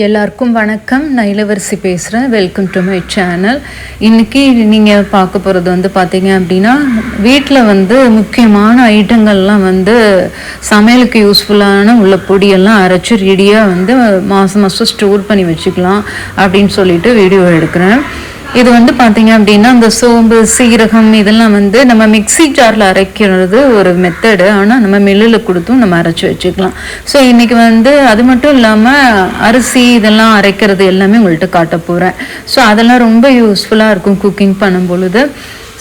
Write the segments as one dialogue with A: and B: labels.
A: எல்லாருக்கும் வணக்கம். நான் இளவரசி பேசுகிறேன் வெல்கம் டு மை சேனல் இன்றைக்கி நீங்கள் பார்க்க போகிறது வந்து பார்த்தீங்க அப்படின்னா வீட்டில் வந்து முக்கியமான ஐட்டங்கள்லாம் வந்து சமையலுக்கு யூஸ்ஃபுல்லான உள்ள பொடியெல்லாம் அரைச்சி ரெடியாக வந்து மாதம் மாதம் ஸ்டோர் பண்ணி வச்சுக்கலாம் அப்படின்னு சொல்லிட்டு வீடியோ எடுக்கிறேன். இது வந்து பார்த்தீங்க அப்படின்னா இந்த சோம்பு சீரகம் இதெல்லாம் வந்து நம்ம மிக்ஸி ஜாரில் அரைக்கிறது ஒரு மெத்தடு ஆனால் நம்ம மில்லில் கொடுத்தும் நம்ம அரைச்சி வச்சுக்கலாம். ஸோ இன்றைக்கி வந்து அது மட்டும் இல்லாமல் அரிசி இதெல்லாம் அரைக்கிறது எல்லாமே உங்கள்கிட்ட காட்ட போகிறேன் ஸோ அதெல்லாம் ரொம்ப யூஸ்ஃபுல்லாக இருக்கும் குக்கிங் பண்ணும் பொழுது.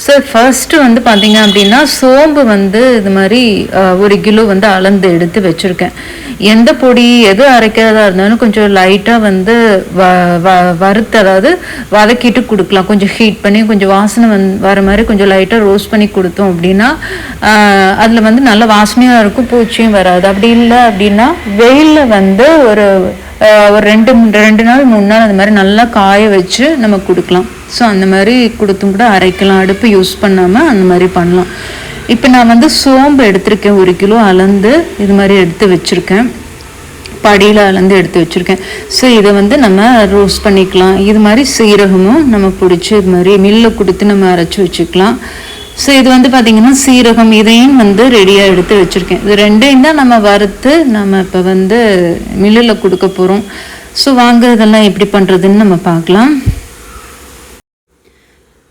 A: ஸோ ஃபஸ்ட்டு வந்து பார்த்தீங்க அப்படின்னா சோம்பு வந்து இது மாதிரி ஒரு கிலோ வந்து அளந்து எடுத்து வச்சுருக்கேன். எந்த பொடி எது அரைக்கிறதா இருந்தாலும் கொஞ்சம் லைட்டாக வந்து வ வ வறுத்து அதாவது வதக்கிட்டு கொடுக்கலாம். கொஞ்சம் ஹீட் பண்ணி கொஞ்சம் வாசனை வந் வர மாதிரி கொஞ்சம் லைட்டாக ரோஸ்ட் பண்ணி கொடுத்தோம் அப்படின்னா அதில் வந்து நல்ல வாசனையாக இருக்கும் பூச்சியும் வராது. அப்படி இல்லை அப்படின்னா வெயிலில் வந்து ஒரு ஒரு ரெண்டு மூணு- ரெண்டு நாள் மூணு நாள் அந்த மாதிரி நல்லா காய வச்சு நம்ம கொடுக்கலாம். ஸோ அந்த மாதிரி கொடுத்தும் கூட அரைக்கலாம். அடுப்பு யூஸ் பண்ணாமல் அந்த மாதிரி பண்ணலாம். இப்போ நான் வந்து சோம்பு எடுத்திருக்கேன். ஒரு கிலோ அளந்து இது மாதிரி எடுத்து வச்சுருக்கேன். படியில் அளந்து எடுத்து வச்சுருக்கேன். ஸோ இதை வந்து நம்ம ரோஸ்ட் பண்ணிக்கலாம். இது மாதிரி சீரகமும் நம்ம பிடிச்சி இது மாதிரி மில்லில் கொடுத்து நம்ம அரைச்சி வச்சுக்கலாம். ஸோ இது வந்து பார்த்திங்கன்னா சீரகம் இதையும் வந்து ரெடியாக எடுத்து வச்சுருக்கேன். இது ரெண்டையும் தான் நம்ம வறுத்து நம்ம இப்போ வந்து மில்லில் கொடுக்க போகிறோம் ஸோ வாங்குறதெல்லாம் எப்படி பண்ணுறதுன்னு நம்ம பார்க்கலாம்.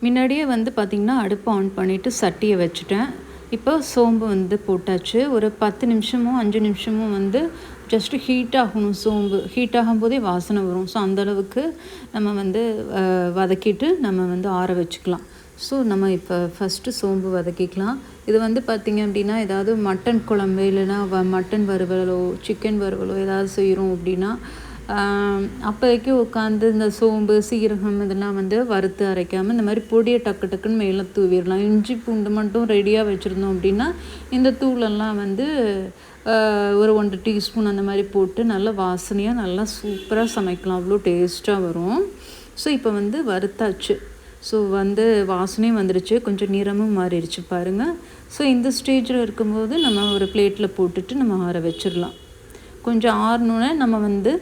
A: முன்னாடியே வந்து பார்த்திங்கன்னா அடுப்பு ஆன் பண்ணிவிட்டு சட்டியை வச்சுட்டேன். இப்போ சோம்பு வந்து போட்டாச்சு. ஒரு பத்து நிமிஷமும் அஞ்சு நிமிஷமும் வந்து ஜஸ்ட்டு ஹீட் ஆகணும் சோம்பு. ஹீட் ஆகும்போதே வாசனை வரும். ஸோ அந்தளவுக்கு நம்ம வந்து வதக்கிட்டு நம்ம வந்து ஆற வச்சுக்கலாம். ஸோ நம்ம இப்போ ஃபஸ்ட்டு சோம்பு வதக்கிக்கலாம். இது வந்து பார்த்திங்க அப்படின்னா ஏதாவது மட்டன் குழம்பு இல்லைன்னா வ- மட்டன் வறுவலோ சிக்கன் வறுவலோ ஏதாவது செய்கிறோம் அப்படின்னா அப்போதைக்கு உட்காந்து இந்த சோம்பு சீரகம் இதெல்லாம் வந்து வறுத்து அரைக்காமல் இந்த மாதிரி பொடியை டக்கு டக்குன்னு மேலே தூவிடலாம். இஞ்சி பூண்டு மட்டும் ரெடியாக வச்சுருந்தோம் அப்படின்னா இந்த தூளெல்லாம் வந்து ஒரு ஒன்றரை டீஸ்பூன் அந்த மாதிரி போட்டு நல்லா வாசனையாக நல்லா சூப்பராக சமைக்கலாம். அவ்வளோ டேஸ்ட்டாக வரும். ஸோ இப்போ வந்து வறுத்தாச்சு. ஸோ வந்து வாசனையும் வந்துருச்சு. கொஞ்சம் நிறமும் மாறிடுச்சு பாருங்கள் ஸோ இந்த ஸ்டேஜில் இருக்கும்போது நம்ம ஒரு பிளேட்டில் போட்டுட்டு நம்ம ஆற வச்சிடலாம். கொஞ்சம் ஆறணுன்னே நம்ம வந்து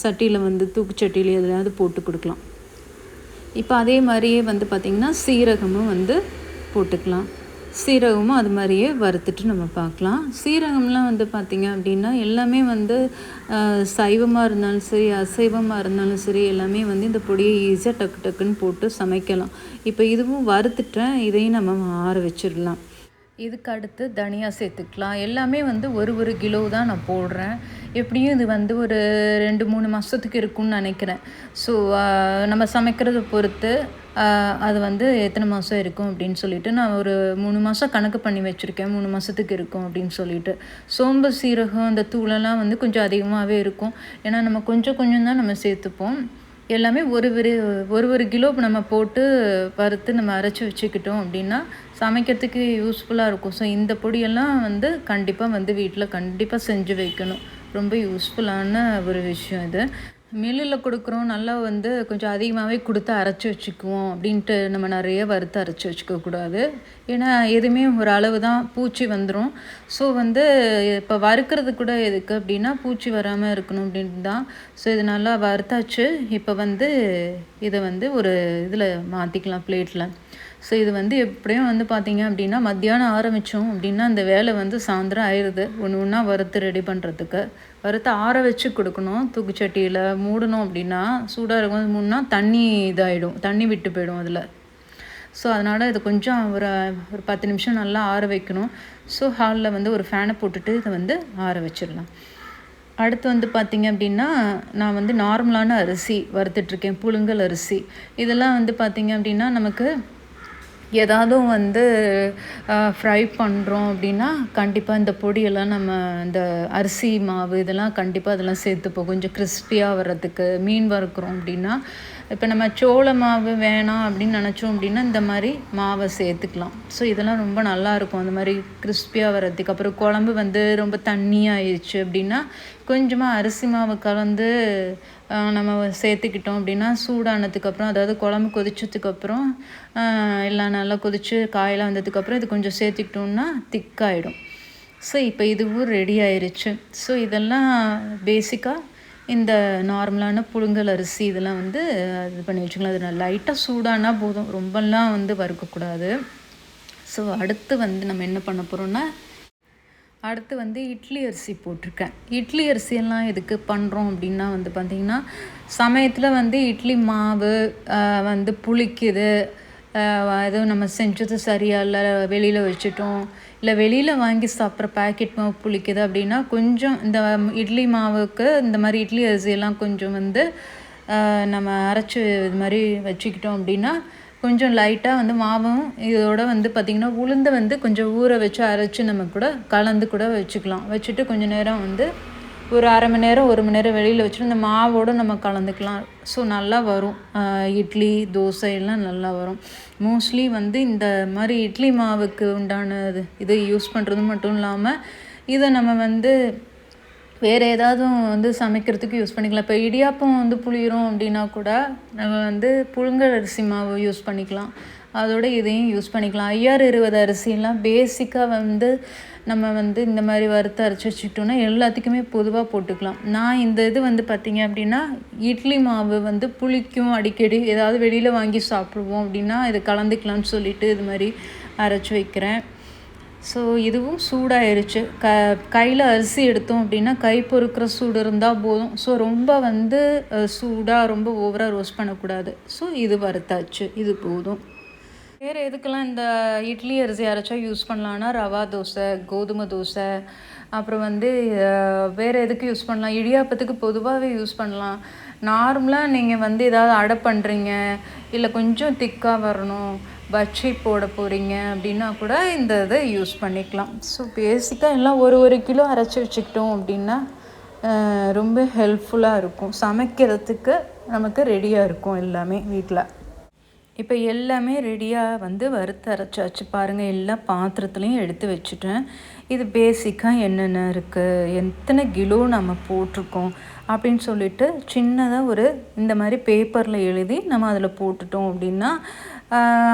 A: சட்டியில் வந்து தூக்குச்சட்டியில் எதுலையாவது போட்டு கொடுக்கலாம். இப்போ அதே மாதிரியே வந்து பார்த்திங்கன்னா சீரகமும் வந்து போட்டுக்கலாம். சீரகமும் அது மாதிரியே வறுத்துட்டு நம்ம பார்க்கலாம். சீரகம்லாம் வந்து பார்த்திங்க அப்படின்னா எல்லாமே வந்து சைவமாக இருந்தாலும் சரி அசைவமாக இருந்தாலும் சரி எல்லாமே வந்து இந்த பொடியை ஈஸியாக டக்கு டக்குன்னு போட்டு சமைக்கலாம். இப்போ இதுவும் வறுத்துட்டேன் இதையும் நம்ம ஆற வச்சிடலாம். இதுக்கு அடுத்து தனியாக சேர்த்துக்கலாம். எல்லாமே வந்து ஒரு ஒரு கிலோ தான் நான் போடுறேன். எப்படியும் இது வந்து ஒரு ரெண்டு மூணு மாதத்துக்கு இருக்கும்னு நினைக்கிறேன். ஸோ நம்ம சமைக்கிறத பொறுத்து அது வந்து எத்தனை மாதம் இருக்கும் அப்படின்னு சொல்லிட்டு நான் ஒரு மூணு மாதம் கணக்கு பண்ணி வச்சுருக்கேன். மூணு மாதத்துக்கு இருக்கும் அப்படின்னு சொல்லிட்டு. சோம்பு சீரகம் அந்த தூளெல்லாம் வந்து கொஞ்சம் அதிகமாகவே இருக்கும். ஏன்னா நம்ம கொஞ்சம் கொஞ்சம் தான் நம்ம சேர்த்துப்போம். எல்லாமே ஒரு ஒரு ஒரு ஒரு கிலோ நம்ம போட்டு வறுத்து நம்ம அரைச்சி வச்சுக்கிட்டோம் அப்படின்னா சமைக்கிறதுக்கு யூஸ்ஃபுல்லாக இருக்கும். ஸோ இந்த பொடியெல்லாம் வந்து கண்டிப்பாக வந்து வீட்டில் கண்டிப்பாக செஞ்சு வைக்கணும். ரொம்ப யூஸ்ஃபுல்லான ஒரு விஷயம் இது. மில்லில் கொடுக்குறோம். நல்லா வந்து கொஞ்சம் அதிகமாகவே கொடுத்து அரைச்சி வச்சுக்குவோம் அப்படின்ட்டு நம்ம நிறைய வறுத்து அரைச்சி வச்சுக்கக்கூடாது ஏன்னா எதுவுமே ஒரு அளவு தான் பூச்சி வந்துடும் ஸோ வந்து இப்போ வறுக்கிறது கூட எதுக்கு அப்படின்னா பூச்சி வராமல் இருக்கணும் அப்படின்ட்டு தான். ஸோ இது நல்லா வறுத்தாச்சு. இப்போ வந்து இதை வந்து ஒரு இதில் மாற்றிக்கலாம் பிளேட்டில் ஸோ இது வந்து எப்படியும் வந்து பார்த்தீங்க அப்படின்னா மத்தியானம் ஆரம்பித்தோம் அப்படின்னா அந்த வேலை வந்து சாயந்தரம் ஆயிடுது ஒன்று ஒன்றா வறுத்து ரெடி பண்ணுறதுக்கு வறுத்து ஆற வச்சு கொடுக்கணும். தூக்குச்சட்டியில் மூடணும் அப்படின்னா சூடாக இருக்கும். மூணுனா தண்ணி இதாகிடும் தண்ணி விட்டு போயிடும் அதில். ஸோ அதனால் இது கொஞ்சம் ஒரு ஒரு பத்து நிமிஷம் நல்லா ஆற வைக்கணும். ஸோ ஹாலில் வந்து ஒரு ஃபேனை போட்டுட்டு இதை வந்து ஆற வச்சிடலாம். அடுத்து வந்து பார்த்திங்க அப்படின்னா நான் வந்து நார்மலான அரிசி வறுத்துட்ருக்கேன் புழுங்கல் அரிசி. இதெல்லாம் வந்து பார்த்திங்க அப்படின்னா நமக்கு ஏதாவதும் வந்து ஃப்ரை பண்ணுறோம் அப்படின்னா கண்டிப்பாக இந்த பொடியெல்லாம் நம்ம இந்த அரிசி மாவு இதெல்லாம் கண்டிப்பாக அதெல்லாம் சேர்த்துப்போம். கொஞ்சம் கிறிஸ்பியாக வர்றதுக்கு மீன் வறுக்கிறோம் அப்படின்னா இப்போ நம்ம சோள மாவு வேணாம் அப்படின்னு நினச்சோம் அப்படின்னா இந்த மாதிரி மாவை சேர்த்துக்கலாம். ஸோ இதெல்லாம் ரொம்ப நல்லா இருக்கும். அந்த மாதிரி கிறிஸ்பியாக வர்றதுக்கு. அப்புறம் குழம்பு வந்து ரொம்ப தண்ணியாகிடுச்சு அப்படின்னா கொஞ்சமாக அரிசி மாவு கலந்து நம்ம சேர்த்துக்கிட்டோம் அப்படின்னா சூடானதுக்கப்புறம் அதாவது குழம்பு கொதிச்சதுக்கப்புறம் எல்லாம் நல்லா கொதித்து காயெல்லாம் வந்ததுக்கப்புறம் இது கொஞ்சம் சேர்த்துக்கிட்டோம்னா திக்காயிடும் ஸோ இப்போ இதுவும் ரெடி ஆயிடுச்சு ஸோ இதெல்லாம் பேசிக்காக இந்த நார்மலான புழுங்கல் அரிசி இதெல்லாம் வந்து இது பண்ணி வச்சுக்கலாம் அது லைட்டாக சூடானா போதும். ரொம்பலாம் வந்து வறுக்கக்கூடாது. ஸோ அடுத்து வந்து நம்ம என்ன பண்ண போகிறோம்னா அடுத்து வந்து இட்லி அரிசி போட்டிருக்கேன். இட்லி அரிசியெல்லாம் எதுக்கு பண்ணுறோம் அப்படின்னா வந்து பார்த்திங்கன்னா சமயத்தில் வந்து இட்லி மாவு வந்து புளிக்குது எதுவும் நம்ம செஞ்சது சரியாக இல்லை வெளியில் வச்சுட்டோம். இல்லை வெளியில் வாங்கி சாப்பிட்ற பேக்கெட் மாவு புளிக்குது அப்படின்னா கொஞ்சம் இந்த இட்லி மாவுக்கு இந்த மாதிரி இட்லி அரிசியெல்லாம் கொஞ்சம் வந்து நம்ம அரைச்சி இது மாதிரி வச்சுக்கிட்டோம் அப்படின்னா கொஞ்சம் லைட்டாக வந்து மாவும் இதோட வந்து பார்த்திங்கன்னா உளுந்தை வந்து கொஞ்சம் ஊற வச்சு அரைச்சி நம்ம கூட கலந்து கூட வச்சுக்கலாம். வச்சுட்டு கொஞ்சம் நேரம் வந்து ஒரு அரை மணி நேரம் ஒரு மணி நேரம் வெளியில் வச்சுட்டு இந்த மாவோடு நம்ம கலந்துக்கலாம். ஸோ நல்லா வரும். இட்லி தோசை எல்லாம் நல்லா வரும். மோஸ்ட்லி வந்து இந்த மாதிரி இட்லி மாவுக்கு உண்டான இது யூஸ் பண்ணுறது மட்டும் இல்லாமல் இதை நம்ம வந்து வேறு ஏதாவது வந்து சமைக்கிறதுக்கு யூஸ் பண்ணிக்கலாம். இப்போ இடியாப்பம் வந்து புளியிறோம் அப்படின்னா கூட நம்ம வந்து புழுங்கல் அரிசி மாவு யூஸ் பண்ணிக்கலாம். அதோட இதையும் யூஸ் பண்ணிக்கலாம். ஐயாறு இருபது அரிசியெலாம் பேசிக்காக வந்து நம்ம வந்து இந்த மாதிரி வறுத்து அரைச்சி வச்சுக்கிட்டோன்னா எல்லாத்துக்குமே பொதுவாக போட்டுக்கலாம். நான் இந்த இது வந்து பார்த்திங்க அப்படின்னா இட்லி மாவு வந்து புளிக்கும் அடிக்கடி. ஏதாவது வெளியில் வாங்கி சாப்பிடுவோம் அப்படின்னா இதை கலந்துக்கலாம்னு சொல்லிட்டு இது மாதிரி அரைச்சி வைக்கிறேன். ஸோ இதுவும் சூடாயிருச்சு. க கையில் அரிசி எடுத்தோம் அப்படின்னா கை பொறுக்கிற சூடு இருந்தால் போதும். ஸோ ரொம்ப வந்து சூடாக ரொம்ப ஓவராக ரோஸ்ட் பண்ணக்கூடாது. ஸோ இது வறுத்தாச்சு. இது போதும். வேறு எதுக்கெல்லாம் இந்த இட்லி அரிசி அரைச்சா யூஸ் பண்ணலான்னா ரவா தோசை கோதுமை தோசை அப்புறம் வந்து வேறு எதுக்கு யூஸ் பண்ணலாம்? இடியாப்பத்துக்கு பொதுவாகவே யூஸ் பண்ணலாம். நார்மலாக நீங்கள் வந்து ஏதாவது அடை பண்ணுறீங்க இல்லை கொஞ்சம் திக்காக வரணும் பஜ்ஜி போட போகிறீங்க அப்படின்னா கூட இந்த இதை யூஸ் பண்ணிக்கலாம். ஸோ பேசிக்காக எல்லாம் ஒரு ஒரு கிலோ அரைச்சி வச்சுக்கிட்டோம் அப்படின்னா ரொம்ப ஹெல்ப்ஃபுல்லாக இருக்கும். சமைக்கிறதுக்கு நமக்கு ரெடியாக இருக்கும் எல்லாமே வீட்டில் இப்போ எல்லாமே ரெடியாக வந்து வறுத்து அரைச்சாச்சு பாருங்கள் எல்லா பாத்திரத்துலேயும் எடுத்து வச்சுட்டேன். இது பேசிக்காக என்னென்ன இருக்குது எத்தனை கிலோ நம்ம போட்டிருக்கோம்? அப்படின்னு சொல்லிட்டு சின்னதாக ஒரு இந்த மாதிரி பேப்பரில் எழுதி நம்ம அதில் போட்டுட்டோம் அப்படின்னா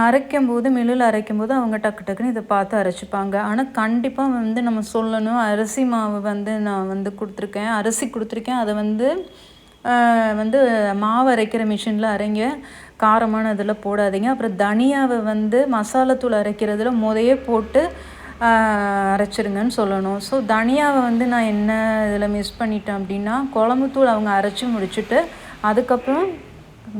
A: அரைக்கும் போது மில்லில் அரைக்கும் போது அவங்க டக்கு டக்குன்னு இதை பார்த்து அரைச்சிப்பாங்க. ஆனால் கண்டிப்பாக வந்து நம்ம சொல்லணும் அரிசி மாவு வந்து நான் வந்து கொடுத்துருக்கேன். அரிசி கொடுத்துருக்கேன். அதை வந்து வந்து மாவு அரைக்கிற மிஷினில் அரைங்க. காரமான இதில் போடாதீங்க. அப்புறம் தனியாவை வந்து மசாலாத்தூள் அரைக்கிறதுல முதையே போட்டு அரைச்சிருங்கன்னு சொல்லணும். ஸோ தனியாவை வந்து நான் என்ன இதில் மிஸ் பண்ணிட்டேன் அப்படின்னா குழம்புத்தூள் அவங்க அரைச்சி முடிச்சுட்டு அதுக்கப்புறம்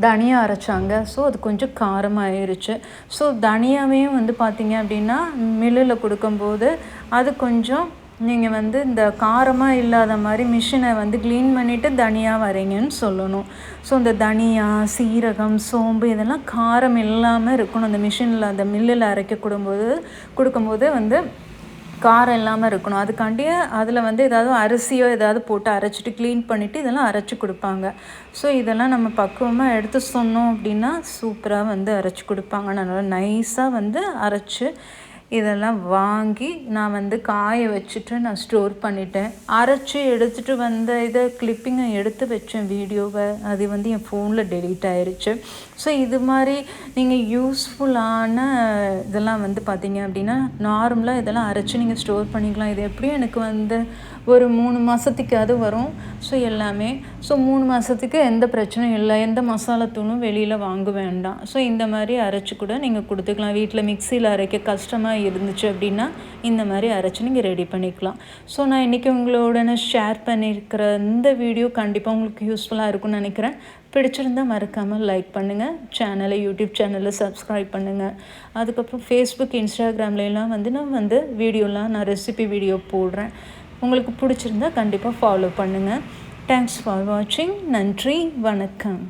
A: தனியா அரைச்சாங்க. ஸோ அது கொஞ்சம் காரமாயிருச்சு. ஸோ தனியாவையும் வந்து பார்த்திங்க அப்படின்னா மில்லில் கொடுக்கும்போது அது கொஞ்சம் நீங்கள் வந்து இந்த காரமாக இல்லாத மாதிரி மிஷினை வந்து க்ளீன் பண்ணிவிட்டு தனியாக வரீங்கன்னு சொல்லணும். ஸோ இந்த தனியா சீரகம் சோம்பு இதெல்லாம் காரம் இல்லாமல் இருக்கணும். அந்த மிஷினில் அந்த மில்லில் அரைக்க கொடுக்கும்போது கொடுக்கும்போது வந்து காரம் இல்லாமல் இருக்கணும். அதுக்காண்டி அதில் வந்து ஏதாவது அரிசியோ ஏதாவது போட்டு அரைச்சிட்டு க்ளீன் பண்ணிவிட்டு இதெல்லாம் அரைச்சி கொடுப்பாங்க. ஸோ இதெல்லாம் நம்ம பக்குவமாக எடுத்து சொன்னோம் அப்படின்னா சூப்பராக வந்து அரைச்சி கொடுப்பாங்க. நல்லா நைஸாக வந்து அரைச்சி இதெல்லாம் வாங்கி நான் வந்து காய வச்சுட்டு நான் ஸ்டோர் பண்ணிட்டேன். அரைச்சி எடுத்துகிட்டு வந்த இதை கிளிப்பிங்கை எடுத்து வச்சேன் வீடியோவை. அது வந்து என் ஃபோனில் டெலீட் ஆயிடுச்சு ஸோ இது மாதிரி நீங்கள் யூஸ்ஃபுல்லான இதெல்லாம் வந்து பார்த்தீங்க அப்படின்னா நார்மலாக இதெல்லாம் அரைச்சி நீங்கள் ஸ்டோர் பண்ணிக்கலாம். இது எப்படியும் எனக்கு வந்து ஒரு மூணு மாதத்துக்காவது வரும். ஸோ எல்லாமே. ஸோ மூணு மாதத்துக்கு எந்த பிரச்சனையும் இல்லை. எந்த மசாலா தூணும் வெளியில் வாங்க வேண்டாம். ஸோ இந்த மாதிரி அரைச்சி கூட நீங்கள் கொடுத்துக்கலாம். வீட்டில் மிக்சியில் அரைக்க கஷ்டமாக இருந்துச்சு அப்படின்னா இந்த மாதிரி அரைச்சி நீங்கள் ரெடி பண்ணிக்கலாம். ஸோ நான் இன்றைக்கி உங்களோட ஷேர் பண்ணியிருக்கிற இந்த வீடியோ கண்டிப்பாக உங்களுக்கு யூஸ்ஃபுல்லாக இருக்கும்னு நினைக்கிறேன். பிடிச்சிருந்தால் மறக்காமல் லைக் பண்ணுங்கள் சேனலை யூடியூப் சேனலில் சப்ஸ்கிரைப் பண்ணுங்கள் அதுக்கப்புறம் ஃபேஸ்புக் இன்ஸ்டாகிராம்லாம் வந்து நான் வந்து வீடியோலாம் நான் ரெசிபி வீடியோ போடுறேன். உங்களுக்கு பிடிச்சிருந்தா கண்டிப்பாக ஃபாலோ பண்ணுங்கள் தேங்க்ஸ் ஃபார் வாட்சிங் நன்றி. வணக்கம்.